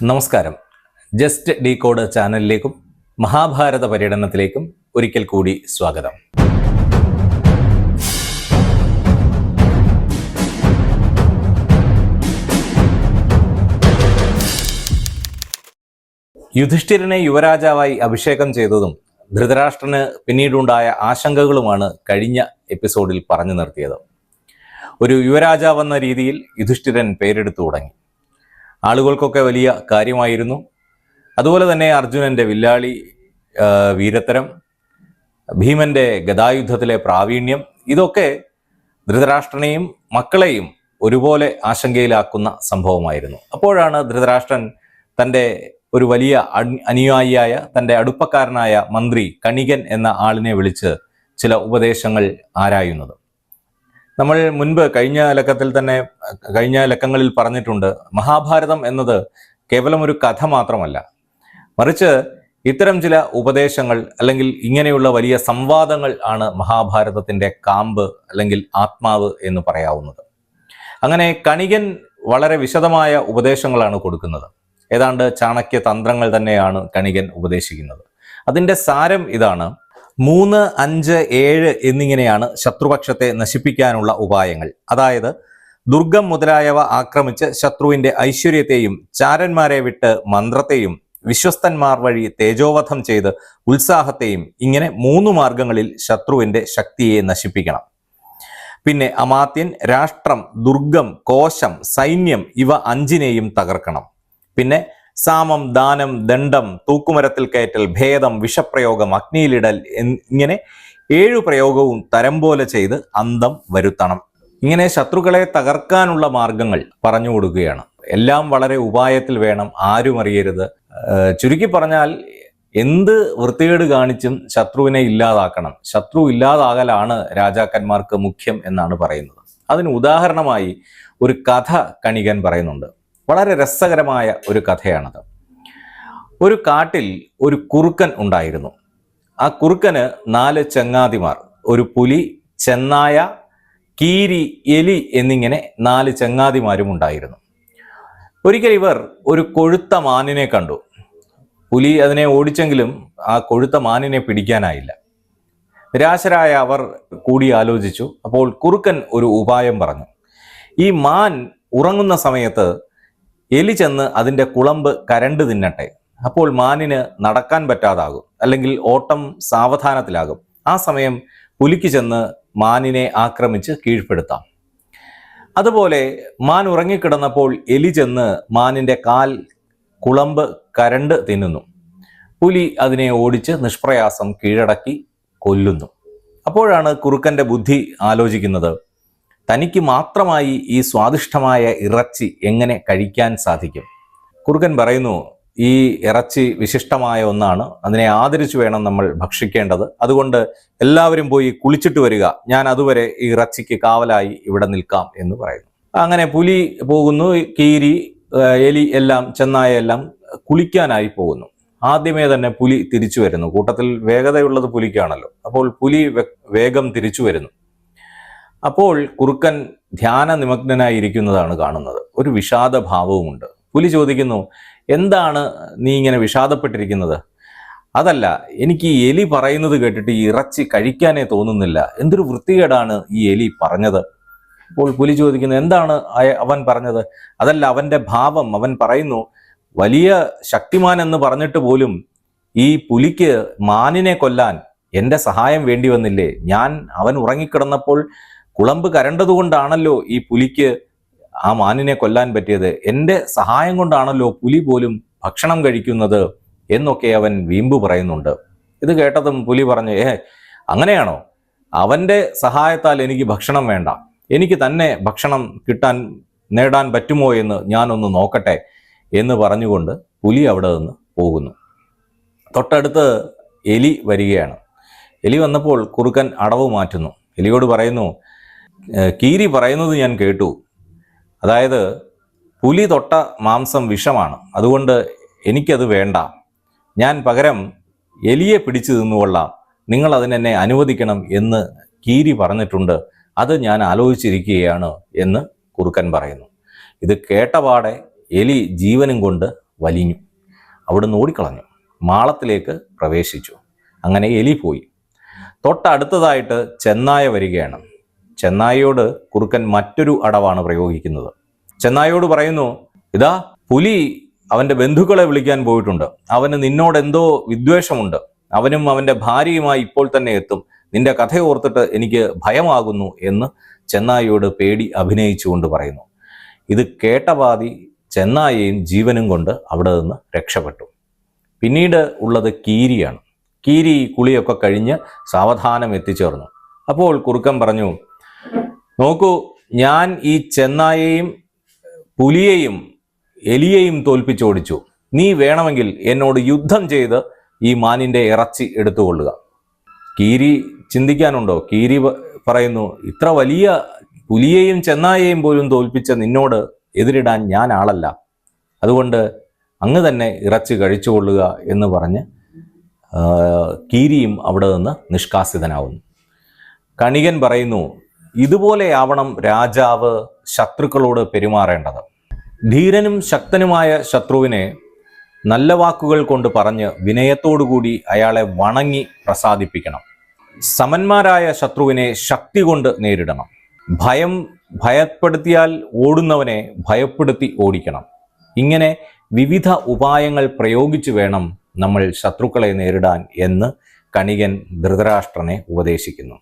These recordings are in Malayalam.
നമസ്കാരം. ജസ്റ്റ് ഡീ കോഡ് ചാനലിലേക്കും മഹാഭാരത പര്യടനത്തിലേക്കും ഒരിക്കൽ കൂടി സ്വാഗതം. യുധിഷ്ഠിരനെ യുവരാജാവായി അഭിഷേകം ചെയ്തതും ധൃതരാഷ്ട്രന് പിന്നീടുണ്ടായ ആശങ്കകളുമാണ് കഴിഞ്ഞ എപ്പിസോഡിൽ പറഞ്ഞു നിർത്തിയത്. ഒരു യുവരാജാവെന്ന രീതിയിൽ യുധിഷ്ഠിരൻ പേരെടുത്തു തുടങ്ങി. ആളുകൾക്കൊക്കെ വലിയ കാര്യമായിരുന്നു. അതുപോലെ തന്നെ അർജുനന്റെ വില്ലാളി വീരത്തരം ഭീമന്റെ ഗതായുദ്ധത്തിലെ പ്രാവീണ്യം ഇതൊക്കെ ധൃതരാഷ്ട്രനെയും മക്കളെയും ഒരുപോലെ ആശങ്കയിലാക്കുന്ന സംഭവമായിരുന്നു. അപ്പോഴാണ് ധൃതരാഷ്ട്രൻ തന്റെ ഒരു വലിയ അനുയായിയായ തന്റെ അടുപ്പക്കാരനായ മന്ത്രി കണികൻ എന്ന ആളിനെ വിളിച്ച് ചില ഉപദേശങ്ങൾ ആരായുന്നത്. നമ്മൾ മുൻപ് കഴിഞ്ഞ ലക്കത്തിൽ തന്നെ കഴിഞ്ഞ ലക്കങ്ങളിൽ പറഞ്ഞിട്ടുണ്ട് മഹാഭാരതം എന്നത് കേവലം ഒരു കഥ മാത്രമല്ല. മറിച്ച് ഇത്തരം ചില ഉപദേശങ്ങൾ അല്ലെങ്കിൽ ഇങ്ങനെയുള്ള വലിയ സംവാദങ്ങൾ ആണ് മഹാഭാരതത്തിന്റെ കാമ്പ് അല്ലെങ്കിൽ ആത്മാവ് എന്ന് പറയാവുന്നത്. അങ്ങനെ കണികൻ വളരെ വിശദമായ ഉപദേശങ്ങളാണ് കൊടുക്കുന്നത്. ഏതാണ്ട് ചാണക്യ തന്ത്രങ്ങൾ തന്നെയാണ് കണികൻ ഉപദേശിക്കുന്നത്. അതിന്റെ സാരം ഇതാണ് മൂന്ന് അഞ്ച് ഏഴ് എന്നിങ്ങനെയാണ് ശത്രുപക്ഷത്തെ നശിപ്പിക്കാനുള്ള ഉപായങ്ങൾ. അതായത് ദുർഗം മുതലായവ ആക്രമിച്ച് ശത്രുവിന്റെ ഐശ്വര്യത്തെയും ചാരന്മാരെ വിട്ട് മന്ത്രത്തെയും വിശ്വസ്തന്മാർ വഴി തേജോവധം ചെയ്ത് ഉത്സാഹത്തെയും ഇങ്ങനെ മൂന്ന് മാർഗങ്ങളിൽ ശത്രുവിന്റെ ശക്തിയെ നശിപ്പിക്കണം. പിന്നെ അമാത്യൻ രാഷ്ട്രം ദുർഗം കോശം സൈന്യം ഇവ അഞ്ചിനെയും തകർക്കണം. പിന്നെ സാമം ദാനം ദണ്ഡം തൂക്കുമരത്തിൽ കയറ്റൽ ഭേദം വിഷപ്രയോഗം അഗ്നിയിലിടൽ ഇങ്ങനെ ഏഴു പ്രയോഗവും തരം പോലെ ചെയ്ത് അന്തം വരുത്തണം. ഇങ്ങനെ ശത്രുക്കളെ തകർക്കാനുള്ള മാർഗങ്ങൾ പറഞ്ഞു കൊടുക്കുകയാണ്. എല്ലാം വളരെ ഉപായത്തിൽ വേണം ആരും അറിയരുത്. ചുരുക്കി പറഞ്ഞാൽ എന്ത് വൃത്തികേട് കാണിച്ചും ശത്രുവിനെ ഇല്ലാതാക്കണം. ശത്രു ഇല്ലാതാകലാണ് രാജാക്കന്മാർക്ക് മുഖ്യം എന്നാണ് പറയുന്നത്. അതിന് ഉദാഹരണമായി ഒരു കഥ കണികൻ പറയുന്നുണ്ട്. വളരെ രസകരമായ ഒരു കഥയാണത്. ഒരു കാട്ടിൽ ഒരു കുറുക്കൻ ഉണ്ടായിരുന്നു. ആ കുറുക്കന് നാല് ചങ്ങാതിമാർ ഒരു പുലി ചെന്നായ കീരി എലി എന്നിങ്ങനെ നാല് ചങ്ങാതിമാരും ഉണ്ടായിരുന്നു. ഒരിക്കൽ ഇവർ ഒരു കൊഴുത്ത മാനിനെ കണ്ടു. പുലി അതിനെ ഓടിച്ചെങ്കിലും ആ കൊഴുത്ത മാനിനെ പിടിക്കാനായില്ല. നിരാശരായ അവർ കൂടി ആലോചിച്ചു. അപ്പോൾ കുറുക്കൻ ഒരു ഉപായം പറഞ്ഞു. ഈ മാൻ ഉറങ്ങുന്ന സമയത്ത് എലി ചെന്ന് അതിന്റെ കുളമ്പ് കരണ്ട് തിന്നട്ടെ. അപ്പോൾ മാനിന് നടക്കാൻ പറ്റാതാകും അല്ലെങ്കിൽ ഓട്ടം സാവധാനത്തിലാകും. ആ സമയം പുലിക്ക് ചെന്ന് മാനിനെ ആക്രമിച്ച് കീഴ്പ്പെടുത്താം. അതുപോലെ മാൻ ഉറങ്ങിക്കിടന്നപ്പോൾ എലി ചെന്ന് മാനിന്റെ കാൽ കുളമ്പ് കരണ്ട് തിന്നുന്നു. പുലി അതിനെ ഓടിച്ച് നിഷ്പ്രയാസം കീഴടക്കി കൊല്ലുന്നു. അപ്പോഴാണ് കുറുക്കന്റെ ബുദ്ധി ആലോചിക്കുന്നത് തനിക്ക് മാത്രമായി ഈ സ്വാദിഷ്ടമായ ഇറച്ചി എങ്ങനെ കഴിക്കാൻ സാധിക്കും? കുറുക്കൻ പറയുന്നു ഈ ഇറച്ചി വിശിഷ്ടമായ ഒന്നാണ്. അതിനെ ആദരിച്ചു വേണം നമ്മൾ ഭക്ഷിക്കേണ്ടത്. അതുകൊണ്ട് എല്ലാവരും പോയി കുളിച്ചിട്ട് വരിക. ഞാൻ അതുവരെ ഈ ഇറച്ചിക്ക് കാവലായി ഇവിടെ നിൽക്കാം എന്ന് പറയുന്നു. അങ്ങനെ പുലി പോകുന്നു കീരി എലി എല്ലാം ചെന്നായ എല്ലാം കുളിക്കാനായി പോകുന്നു. ആദ്യമേ തന്നെ പുലി തിരിച്ചു വരുന്നു. കൂട്ടത്തിൽ വേഗതയുള്ളത് പുലിക്കാണല്ലോ. അപ്പോൾ പുലി വേഗം തിരിച്ചു വരുന്നു. അപ്പോൾ കുറുക്കൻ ധ്യാന നിമഗ്നനായിരിക്കുന്നതാണ് കാണുന്നത്. ഒരു വിഷാദ ഭാവവുമുണ്ട് പുലി ചോദിക്കുന്നു എന്താണ് നീ ഇങ്ങനെ വിഷാദപ്പെട്ടിരിക്കുന്നത്? അതല്ല എനിക്ക് ഈ എലി പറയുന്നത് കേട്ടിട്ട് ഇറച്ചി കഴിക്കാനേ തോന്നുന്നില്ല. എന്തൊരു വൃത്തികേടാണ് ഈ എലി പറഞ്ഞത്? അപ്പോൾ പുലി ചോദിക്കുന്നു എന്താണ് അവൻ പറഞ്ഞത്? അതല്ല അവന്റെ ഭാവം. അവൻ പറയുന്നു വലിയ ശക്തിമാൻ എന്ന് പറഞ്ഞിട്ട് പോലും ഈ പുലിക്ക് മാനിനെ കൊല്ലാൻ എന്റെ സഹായം വേണ്ടി വന്നില്ലേ? ഞാൻ അവൻ ഉറങ്ങിക്കിടന്നപ്പോൾ കുളമ്പ് കരണ്ടതുകൊണ്ടാണല്ലോ ഈ പുലിക്ക് ആ മാനിനെ കൊല്ലാൻ പറ്റിയത്. എന്റെ സഹായം കൊണ്ടാണല്ലോ പുലി പോലും ഭക്ഷണം കഴിക്കുന്നത് എന്നൊക്കെ അവൻ വീമ്പ് പറയുന്നുണ്ട്. ഇത് കേട്ടതും പുലി പറഞ്ഞു ഏ അങ്ങനെയാണോ? അവന്റെ സഹായത്താൽ എനിക്ക് ഭക്ഷണം വേണ്ട. എനിക്ക് തന്നെ ഭക്ഷണം കിട്ടാൻ നേടാൻ പറ്റുമോ എന്ന് ഞാനൊന്ന് നോക്കട്ടെ എന്ന് പറഞ്ഞുകൊണ്ട് പുലി അവിടെ നിന്ന് പോകുന്നു. തൊട്ടടുത്ത് എലി വരികയാണ്. എലി വന്നപ്പോൾ കുറുക്കൻ അടവ് മാറ്റുന്നു. എലിയോട് പറയുന്നു "ഏഹ്, കീരി പറയുന്നത് ഞാൻ കേട്ടു. അതായത് പുലി തൊട്ട മാംസം വിഷമാണ്. അതുകൊണ്ട് എനിക്കത് വേണ്ട. ഞാൻ പകരം എലിയെ പിടിച്ചു തിന്നുകൊള്ളാം. നിങ്ങൾ അതിനെന്നെ അനുവദിക്കണം എന്ന് കീരി പറഞ്ഞിട്ടുണ്ട്. അത് ഞാൻ ആലോചിച്ചിരിക്കുകയാണ് എന്ന് കുറുക്കൻ പറയുന്നു. ഇത് കേട്ടപാടെ എലി ജീവനും കൊണ്ട് വലിഞ്ഞു. അവിടുന്ന് ഓടിക്കളഞ്ഞു. മാളത്തിലേക്ക് പ്രവേശിച്ചു. അങ്ങനെ എലി പോയി. തൊട്ടടുത്തതായിട്ട് ചെന്നായ വരികയാണ്. ചെന്നായയോട് കുറുക്കൻ മറ്റൊരു അടവാണ് പ്രയോഗിക്കുന്നത്. ചെന്നായിയോട് പറയുന്നു ഇതാ പുലി അവന്റെ ബന്ധുക്കളെ വിളിക്കാൻ പോയിട്ടുണ്ട്. അവന് നിന്നോട് എന്തോ വിദ്വേഷമുണ്ട്. അവനും അവന്റെ ഭാര്യയുമായി ഇപ്പോൾ തന്നെ എത്തും. നിന്റെ കഥ ഓർത്തിട്ട് എനിക്ക് ഭയമാകുന്നു എന്ന് ചെന്നായിയോട് പേടി അഭിനയിച്ചുകൊണ്ട് പറയുന്നു. ഇത് കേട്ടപാതി ചെന്നായിയും ജീവനും കൊണ്ട് അവിടെ നിന്ന് രക്ഷപ്പെട്ടു. പിന്നീട് ഉള്ളത് കീരിയാണ്. കീരി കുളിയൊക്കെ കഴിഞ്ഞ് സാവധാനം എത്തിച്ചേർന്നു. അപ്പോൾ കുറുക്കൻ പറഞ്ഞു നോക്കൂ ഞാൻ ഈ ചെന്നായെയും പുലിയെയും എലിയെയും തോൽപ്പിച്ചോടിച്ചു നീ വേണമെങ്കിൽ എന്നോട് യുദ്ധം ചെയ്ത് ഈ മാനിന്റെ ഇറച്ചി എടുത്തുകൊള്ളുക. കീരി ചിന്തിക്കാനുണ്ടോ? കീരി പറയുന്നു ഇത്ര വലിയ പുലിയെയും ചെന്നായെയും പോലും തോൽപ്പിച്ച നിന്നോട് എതിരിടാൻ ഞാൻ ആളല്ല. അതുകൊണ്ട് അങ്ങ് തന്നെ ഇറച്ചി കഴിച്ചുകൊള്ളുക എന്ന് പറഞ്ഞ് കീരിയും അവിടെ നിന്ന് നിഷ്കാസിതനാവുന്നു. കണികൻ പറയുന്നു ഇതുപോലെയാവണം രാജാവ് ശത്രുക്കളോട് പെരുമാറേണ്ടത്. ധീരനും ശക്തനുമായ ശത്രുവിനെ നല്ല വാക്കുകൾ കൊണ്ട് പറഞ്ഞ് വിനയത്തോടുകൂടി അയാളെ വണങ്ങി പ്രസാദിപ്പിക്കണം. സമന്മാരായ ശത്രുവിനെ ശക്തി കൊണ്ട് നേരിടണം. ഭയം ഭയപ്പെടുത്തിയാൽ ഓടുന്നവനെ ഭയപ്പെടുത്തി ഓടിക്കണം. ഇങ്ങനെ വിവിധ ഉപായങ്ങൾ പ്രയോഗിച്ചു വേണം നമ്മൾ ശത്രുക്കളെ നേരിടാൻ എന്ന് കണികൻ ധൃതരാഷ്ട്രനെ ഉപദേശിക്കുന്നു.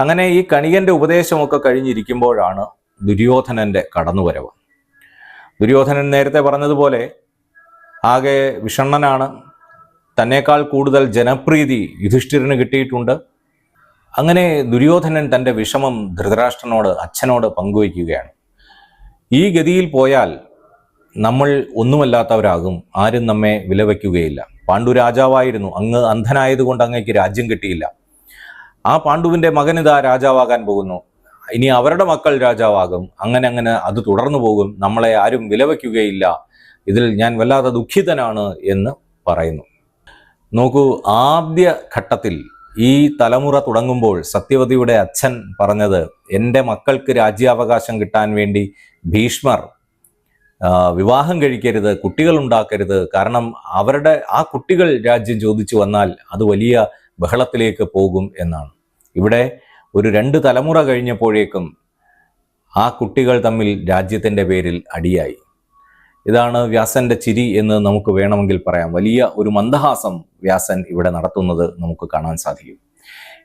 അങ്ങനെ ഈ കണികന്റെ ഉപദേശമൊക്കെ കഴിഞ്ഞിരിക്കുമ്പോഴാണ് ദുര്യോധനന്റെ കടന്നുവരവ്. ദുര്യോധനൻ നേരത്തെ പറഞ്ഞതുപോലെ ആകെ വിഷണ്ണനാണ്. തന്നേക്കാൾ കൂടുതൽ ജനപ്രീതി യുധിഷ്ഠിരന് കിട്ടിയിട്ടുണ്ട്. അങ്ങനെ ദുര്യോധനൻ തന്റെ വിഷമം ധൃതരാഷ്ട്രനോട് അച്ഛനോട് പങ്കുവയ്ക്കുകയാണ്. ഈ ഗതിയിൽ പോയാൽ നമ്മൾ ഒന്നുമല്ലാത്തവരാകും. ആരും നമ്മെ വിലവയ്ക്കുകയില്ല. പാണ്ഡു രാജാവായിരുന്നു അങ്ങ് അന്ധനായതുകൊണ്ട് അങ്ങേക്ക് രാജ്യം കിട്ടിയില്ല. ആ പാണ്ഡുവിന്റെ മകൻ ഇതാ രാജാവാകാൻ പോകുന്നു. ഇനി അവരുടെ മക്കൾ രാജാവാകും. അങ്ങനെ അങ്ങനെ അത് തുടർന്നു പോകും. നമ്മളെ ആരും വിലവയ്ക്കുകയില്ല. ഇതിൽ ഞാൻ വല്ലാതെ ദുഃഖിതനാണ് എന്ന് പറയുന്നു. നോക്കൂ ആദ്യ ഘട്ടത്തിൽ ഈ തലമുറ തുടങ്ങുമ്പോൾ സത്യവതിയുടെ അച്ഛൻ പറഞ്ഞത് എന്റെ മക്കൾക്ക് രാജ്യാവകാശം കിട്ടാൻ വേണ്ടി ഭീഷ്മർ വിവാഹം കഴിക്കരുത് കുട്ടികൾ ഉണ്ടാക്കരുത്. കാരണം അവരുടെ ആ കുട്ടികൾ രാജ്യം ചോദിച്ചു വന്നാൽ അത് വലിയ ബഹളത്തിലേക്ക് പോകും എന്നാണ്. ഇവിടെ ഒരു രണ്ട് തലമുറ കഴിഞ്ഞപ്പോഴേക്കും ആ കുട്ടികൾ തമ്മിൽ രാജ്യത്തിന്റെ പേരിൽ അടിയായി. ഇതാണ് വ്യാസന്റെ ചിരി എന്ന് നമുക്ക് വേണമെങ്കിൽ പറയാം. വലിയ ഒരു മന്ദഹാസം വ്യാസൻ ഇവിടെ നടത്തുന്നത് നമുക്ക് കാണാൻ സാധിക്കും.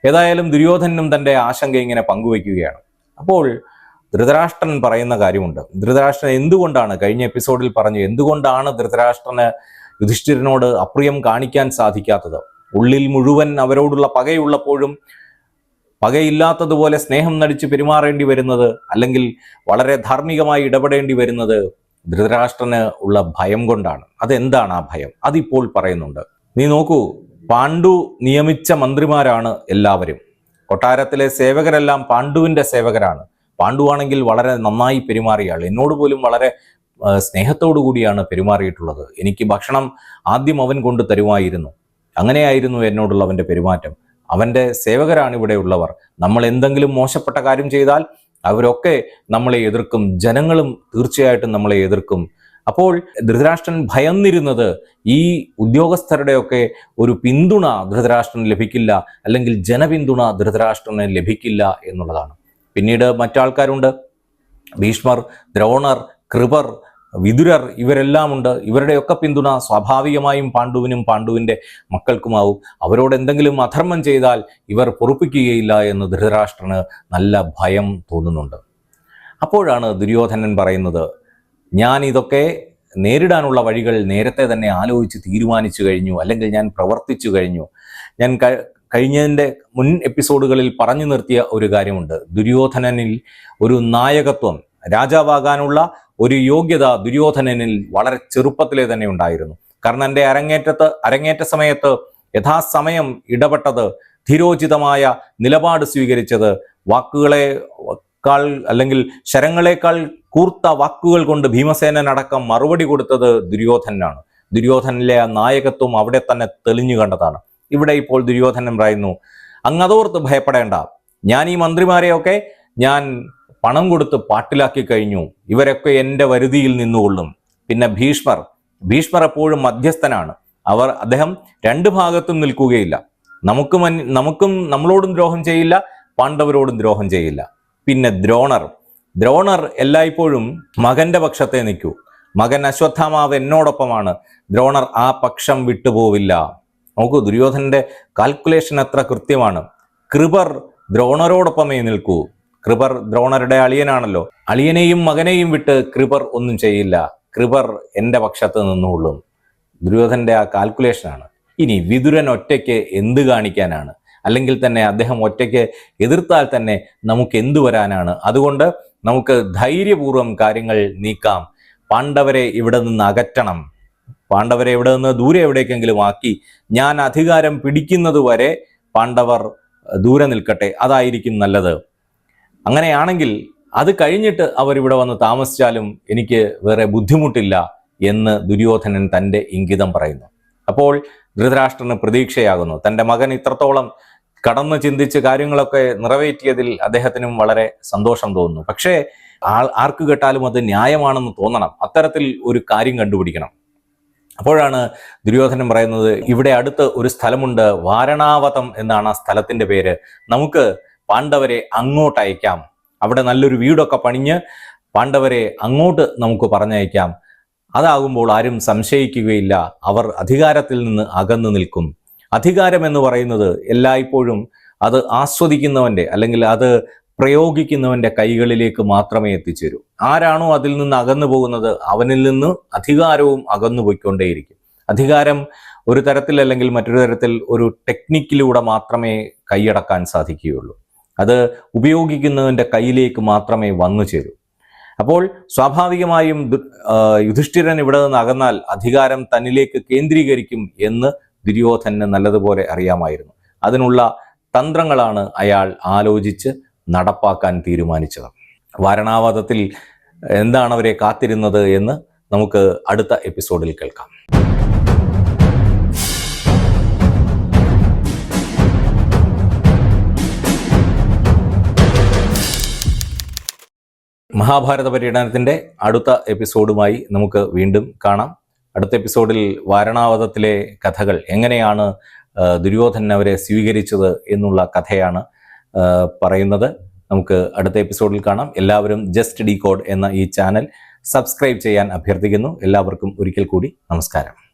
ഏതായാലും ദുര്യോധനും തന്റെ ആശങ്ക ഇങ്ങനെ പങ്കുവയ്ക്കുകയാണ്. അപ്പോൾ ധൃതരാഷ്ട്രൻ പറയുന്ന കാര്യമുണ്ട്. ധൃതരാഷ്ട്രൻ എന്തുകൊണ്ടാണ് കഴിഞ്ഞ എപ്പിസോഡിൽ പറഞ്ഞു എന്തുകൊണ്ടാണ് ധൃതരാഷ്ട്രന് യുധിഷ്ഠിരനോട് അപ്രിയം കാണിക്കാൻ സാധിക്കാത്തത്? ഉള്ളിൽ മുഴുവൻ അവരോടുള്ള പകയുള്ളപ്പോഴും പകയില്ലാത്തതുപോലെ സ്നേഹം നടിച്ച് പെരുമാറേണ്ടി വരുന്നത് അല്ലെങ്കിൽ വളരെ ധാർമ്മികമായി ഇടപെടേണ്ടി വരുന്നത് ധൃതരാഷ്ട്രന് ഉള്ള ഭയം കൊണ്ടാണ്. അതെന്താണ് ആ ഭയം? അതിപ്പോൾ പറയുന്നുണ്ട്. നീ നോക്കൂ പാണ്ഡു നിയമിച്ച മന്ത്രിമാരാണ് എല്ലാവരും. കൊട്ടാരത്തിലെ സേവകരെല്ലാം പാണ്ഡുവിന്റെ സേവകരാണ്. പാണ്ഡുവാണെങ്കിൽ വളരെ നന്നായി പെരുമാറിയ ആൾ എന്നോട് പോലും വളരെ സ്നേഹത്തോടു കൂടിയാണ് പെരുമാറിയിട്ടുള്ളത്. എനിക്ക് ഭക്ഷണം ആദ്യം അവൻ കൊണ്ട് തരുമായിരുന്നു. അങ്ങനെയായിരുന്നു എന്നോടുള്ള അവന്റെ പെരുമാറ്റം. അവന്റെ സേവകരാണ് ഇവിടെ ഉള്ളവർ. നമ്മൾ എന്തെങ്കിലും മോശപ്പെട്ട കാര്യം ചെയ്താൽ അവരൊക്കെ നമ്മളെ എതിർക്കും. ജനങ്ങളും തീർച്ചയായിട്ടും നമ്മളെ എതിർക്കും. അപ്പോൾ ധൃതരാഷ്ട്രൻ ഭയന്നിരുന്നത് ഈ ഉദ്യോഗസ്ഥരുടെയൊക്കെ ഒരു പിന്തുണ ധൃതരാഷ്ട്രന് ലഭിക്കില്ല അല്ലെങ്കിൽ ജനപിന്തുണ ധൃതരാഷ്ട്രന് ലഭിക്കില്ല എന്നുള്ളതാണ്. പിന്നീട് മറ്റാൾക്കാരുണ്ട്? ഭീഷ്മർ ദ്രോണർ കൃപർ വിതുരർ ഇവരെല്ലാം ഉണ്ട് ഇവരുടെയൊക്കെ പിന്തുണ സ്വാഭാവികമായും പാണ്ഡുവിനും പാണ്ഡുവിന്റെ മക്കൾക്കുമാവും. അവരോട് എന്തെങ്കിലും അധർമ്മം ചെയ്താൽ ഇവർ പൊറുപ്പിക്കുകയില്ല എന്ന് ധൃതരാഷ്ട്രന് നല്ല ഭയം തോന്നുന്നുണ്ട്. അപ്പോഴാണ് ദുര്യോധനൻ പറയുന്നത് ഞാൻ ഇതൊക്കെ നേരിടാനുള്ള വഴികൾ നേരത്തെ തന്നെ ആലോചിച്ച് തീരുമാനിച്ചു കഴിഞ്ഞു അല്ലെങ്കിൽ ഞാൻ പ്രവർത്തിച്ചു കഴിഞ്ഞു. ഞാൻ കഴിഞ്ഞതിന്റെ മുൻ എപ്പിസോഡുകളിൽ പറഞ്ഞു നിർത്തിയ ഒരു കാര്യമുണ്ട്. ദുര്യോധനനിൽ ഒരു നായകത്വം രാജാവാകാനുള്ള ഒരു യോഗ്യത ദുര്യോധനനിൽ വളരെ ചെറുപ്പത്തിലെ തന്നെ ഉണ്ടായിരുന്നു. കർണന്റെ അരങ്ങേറ്റത്ത് അരങ്ങേറ്റ സമയത്ത് യഥാസമയം ഇടപെട്ടത് ധീരോചിതമായ നിലപാട് സ്വീകരിച്ചത് വാക്കുകളെ ക്കാൾ അല്ലെങ്കിൽ ശരങ്ങളെക്കാൾ കൂർത്ത വാക്കുകൾ കൊണ്ട് ഭീമസേനടക്കം മറുപടി കൊടുത്തത് ദുര്യോധനാണ് ദുര്യോധനിലെ ആ നായകത്വം അവിടെ തന്നെ തെളിഞ്ഞു കണ്ടതാണ്. ഇവിടെ ഇപ്പോൾ ദുര്യോധനൻ പറയുന്നു അങ്ങതോർത്ത് ഭയപ്പെടേണ്ട. ഞാൻ ഈ മന്ത്രിമാരെയൊക്കെ ഞാൻ പണം കൊടുത്ത് പാട്ടിലാക്കി കഴിഞ്ഞു. ഇവരൊക്കെ എന്റെ വരുതിയിൽ നിന്നുകൊള്ളും. പിന്നെ ഭീഷ്മർ. ഭീഷ്മർ എപ്പോഴും മധ്യസ്ഥനാണ്. അവർ അദ്ദേഹം രണ്ട് ഭാഗത്തും നിൽക്കുകയില്ല. നമുക്ക് നമുക്കും നമ്മളോടും ദ്രോഹം ചെയ്യില്ല പാണ്ഡവരോടും ദ്രോഹം ചെയ്യില്ല. പിന്നെ ദ്രോണർ. ദ്രോണർ എല്ലായ്പ്പോഴും മകന്റെ പക്ഷത്തെ നിൽക്കൂ. മകൻ അശ്വത്ഥാമാവ് എന്നോടൊപ്പമാണ്. ദ്രോണർ ആ പക്ഷം വിട്ടുപോവില്ല. നോക്കൂ ദുര്യോധനന്റെ കാൽക്കുലേഷൻ അത്ര കൃത്യമാണ്. കൃപർ ദ്രോണരോടൊപ്പമേ നിൽക്കൂ. കൃപർ ദ്രോണരുടെ അളിയനാണല്ലോ. അളിയനെയും മകനെയും വിട്ട് കൃപർ ഒന്നും ചെയ്യില്ല. കൃപർ എന്റെ പക്ഷത്ത് നിന്നുകൊള്ളും. ദുര്യോധന്റെ ആ കാൽക്കുലേഷനാണ് ഇനി വിതുരൻ ഒറ്റയ്ക്ക് എന്ത് കാണിക്കാനാണ്? അല്ലെങ്കിൽ തന്നെ അദ്ദേഹം ഒറ്റയ്ക്ക് എതിർത്താൽ തന്നെ നമുക്ക് എന്തു വരാനാണ്? അതുകൊണ്ട് നമുക്ക് ധൈര്യപൂർവം കാര്യങ്ങൾ നീക്കാം. പാണ്ഡവരെ ഇവിടെ നിന്ന് അകറ്റണം. പാണ്ഡവരെ ഇവിടെ നിന്ന് ദൂരെ എവിടേക്കെങ്കിലും ആക്കി ഞാൻ അധികാരം പിടിക്കുന്നത് വരെ പാണ്ഡവർ ദൂരെ നിൽക്കട്ടെ. അതായിരിക്കും നല്ലത്. അങ്ങനെയാണെങ്കിൽ അത് കഴിഞ്ഞിട്ട് അവരിവിടെ വന്ന് താമസിച്ചാലും എനിക്ക് വേറെ ബുദ്ധിമുട്ടില്ല എന്ന് ദുര്യോധനൻ തന്റെ ഇംഗിതം പറയുന്നു. അപ്പോൾ ധൃതരാഷ്ട്രന് പ്രതീക്ഷയാകുന്നു. തന്റെ മകൻ ഇത്രത്തോളം കടന്നു ചിന്തിച്ച് കാര്യങ്ങളൊക്കെ നിറവേറ്റിയതിൽ അദ്ദേഹത്തിനും വളരെ സന്തോഷം തോന്നുന്നു. പക്ഷേ ആൾ ആർക്ക് കേട്ടാലും അത് ന്യായമാണെന്ന് തോന്നണം. അത്തരത്തിൽ ഒരു കാര്യം കണ്ടുപിടിക്കണം. അപ്പോഴാണ് ദുര്യോധനൻ പറയുന്നത് ഇവിടെ അടുത്ത് ഒരു സ്ഥലമുണ്ട് വാരണാവതം എന്നാണ് ആ സ്ഥലത്തിന്റെ പേര്. നമുക്ക് പാണ്ഡവരെ അങ്ങോട്ട് അയക്കാം. അവിടെ നല്ലൊരു വീടൊക്കെ പണിഞ്ഞ് പാണ്ഡവരെ അങ്ങോട്ട് നമുക്ക് പറഞ്ഞയക്കാം. അതാകുമ്പോൾ ആരും സംശയിക്കുകയില്ല. അവർ അധികാരത്തിൽ നിന്ന് അകന്നു നിൽക്കും. അധികാരം എന്ന് പറയുന്നത് എല്ലായ്പ്പോഴും അത് ആസ്വദിക്കുന്നവന്റെ അല്ലെങ്കിൽ അത് പ്രയോഗിക്കുന്നവന്റെ കൈകളിലേക്ക് മാത്രമേ എത്തിച്ചേരൂ. ആരാണോ അതിൽ നിന്ന് അകന്നു പോകുന്നത് അവനിൽ നിന്ന് അധികാരവും അകന്നു പോയിക്കൊണ്ടേയിരിക്കും. അധികാരം ഒരു തരത്തിൽ അല്ലെങ്കിൽ മറ്റൊരു തരത്തിൽ ഒരു ടെക്നിക്കിലൂടെ മാത്രമേ കൈയടക്കാൻ സാധിക്കുകയുള്ളൂ. അത് ഉപയോഗിക്കുന്നവന്റെ കയ്യിലേക്ക് മാത്രമേ വന്നു ചേരൂ. അപ്പോൾ സ്വാഭാവികമായും യുധിഷ്ഠിരൻ ഇവിടെ നിന്ന് അകന്നാൽ അധികാരം തന്നിലേക്ക് കേന്ദ്രീകരിക്കും എന്ന് ദുര്യോധനന് നല്ലതുപോലെ അറിയാമായിരുന്നു. അതിനുള്ള തന്ത്രങ്ങളാണ് അയാൾ ആലോചിച്ച് നടപ്പാക്കാൻ തീരുമാനിച്ചത്. വാരണാവാദത്തിൽ എന്താണ് അവരെ കാത്തിരുന്നത് എന്ന് നമുക്ക് അടുത്ത എപ്പിസോഡിൽ കേൾക്കാം. മഹാഭാരത പര്യടനത്തിന്റെ അടുത്ത എപ്പിസോഡുമായി നമുക്ക് വീണ്ടും കാണാം. അടുത്ത എപ്പിസോഡിൽ വാരണാവതത്തിലെ കഥകൾ എങ്ങനെയാണ് ദുര്യോധനൻ അവരെ സ്വീകരിച്ചത് എന്നുള്ള കഥയാണ് പറയുന്നത്. നമുക്ക് അടുത്ത എപ്പിസോഡിൽ കാണാം. എല്ലാവരും ജസ്റ്റ് ഡി കോഡ് എന്ന ഈ ചാനൽ സബ്സ്ക്രൈബ് ചെയ്യാൻ അഭ്യർത്ഥിക്കുന്നു. എല്ലാവർക്കും ഒരിക്കൽ കൂടി നമസ്കാരം.